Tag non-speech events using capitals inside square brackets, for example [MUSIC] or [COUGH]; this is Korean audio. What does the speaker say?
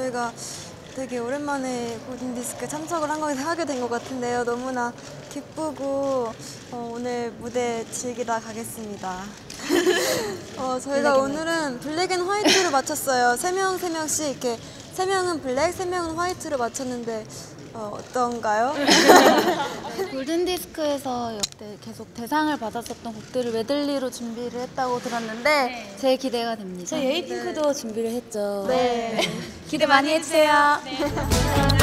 저희가 되게 오랜만에 고딘디스크 참석을 한걸 하게 된 것 같은데요. 너무나 기쁘고 어, 오늘 무대 즐기다 가겠습니다. [LAUGHS] 어, 저희가 오늘은 블랙 앤 화이트를 맞췄어요. 3명, 3명씩 이렇게 3명은 블랙, 3명은 화이트를 맞췄는데 어, 어떤가요? [LAUGHS] 골든 디스크에서 역대 계속 대상을 받았었던 곡들을 메들리로 준비를 했다고 들었는데 제일 기대가 됩니다. 저희 에이핑크도 준비를 했죠. 네. [LAUGHS] 기대 많이 해주세요. 감사합니다.